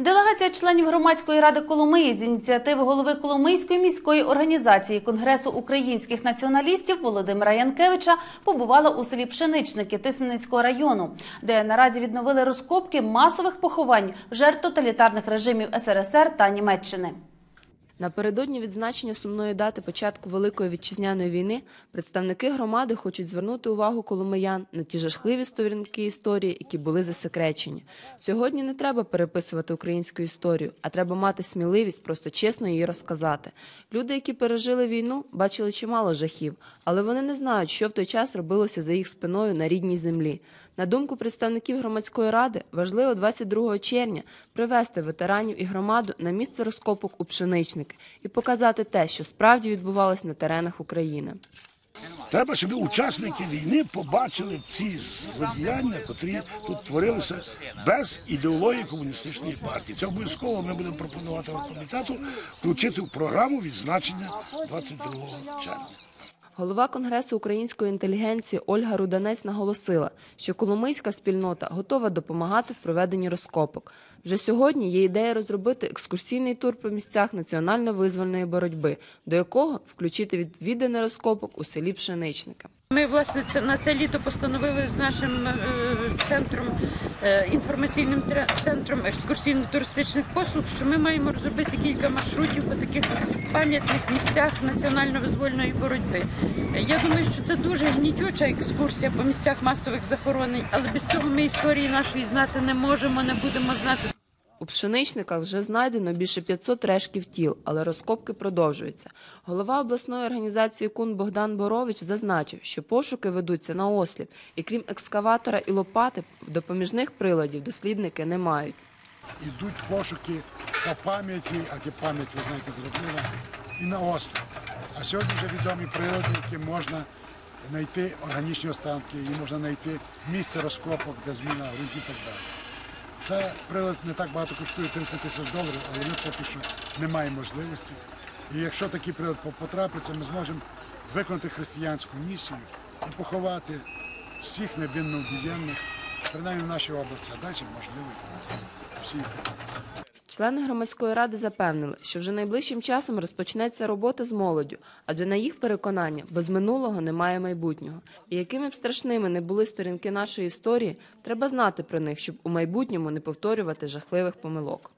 Делегація членів громадської ради Коломиї з ініціативи голови Коломийської міської організації Конгресу українських націоналістів Володимира Янкевича побувала у селі Пшеничники Тисменницького району, де наразі відновили розкопки масових поховань жертв тоталітарних режимів СРСР та Німеччини. Напередодні відзначення сумної дати початку Великої вітчизняної війни представники громади хочуть звернути увагу коломиян на ті жахливі сторінки історії, які були засекречені. Сьогодні не треба переписувати українську історію, а треба мати сміливість просто чесно її розказати. Люди, які пережили війну, бачили чимало жахів, але вони не знають, що в той час робилося за їх спиною на рідній землі. На думку представників громадської ради, важливо 22 червня привести ветеранів і громаду на місце розкопок у пшеничники і показати те, що справді відбувалось на теренах України. Треба, щоб учасники війни побачили ці злодіяння, котрі тут творилися без ідеології комуністичної партії. Це обов'язково ми будемо пропонувати комітету включити в програму відзначення 22 червня. Голова Конгресу української інтелігенції Ольга Руданець наголосила, що коломийська спільнота готова допомагати в проведенні розкопок. Вже сьогодні є ідея розробити екскурсійний тур по місцях національно-визвольної боротьби, до якого включити відвідини розкопок у селі Пшеничника. Ми власне на це літо постановили з нашим е, центром е, інформаційним центром екскурсійно-туристичних послуг, що ми маємо розробити кілька маршрутів по таких пам'ятних місцях національно-визвольної боротьби. Я думаю, що це дуже гнітюча екскурсія по місцях масових захоронень, але без цього ми історії нашої знати не можемо, не будемо знати. У пшеничниках вже знайдено більше 500 решків тіл, але розкопки продовжуються. Голова обласної організації Кун Богдан Борович зазначив, що пошуки ведуться на осліп, і крім екскаватора і лопати, допоміжних приладів дослідники не мають. Ідуть пошуки по пам'яті, а ті пам'ять, ви знаєте, зроблена, і на острів. А сьогодні вже відомі прилади, які можна знайти органічні останки, і можна знайти місце розкопок, де зміна ґрунтів і так далі. Це прилад не так багато коштує 30 тисяч доларів, але ми поки що не маємо можливості. І якщо такий прилад потрапиться, ми зможемо виконати християнську місію і поховати всіх невинно об'єднаних, принаймні в нашій області, а далі можливо всі. Члени громадської ради запевнили, що вже найближчим часом розпочнеться робота з молоддю, адже на їх переконання без минулого немає майбутнього. І якими б страшними не були сторінки нашої історії, треба знати про них, щоб у майбутньому не повторювати жахливих помилок.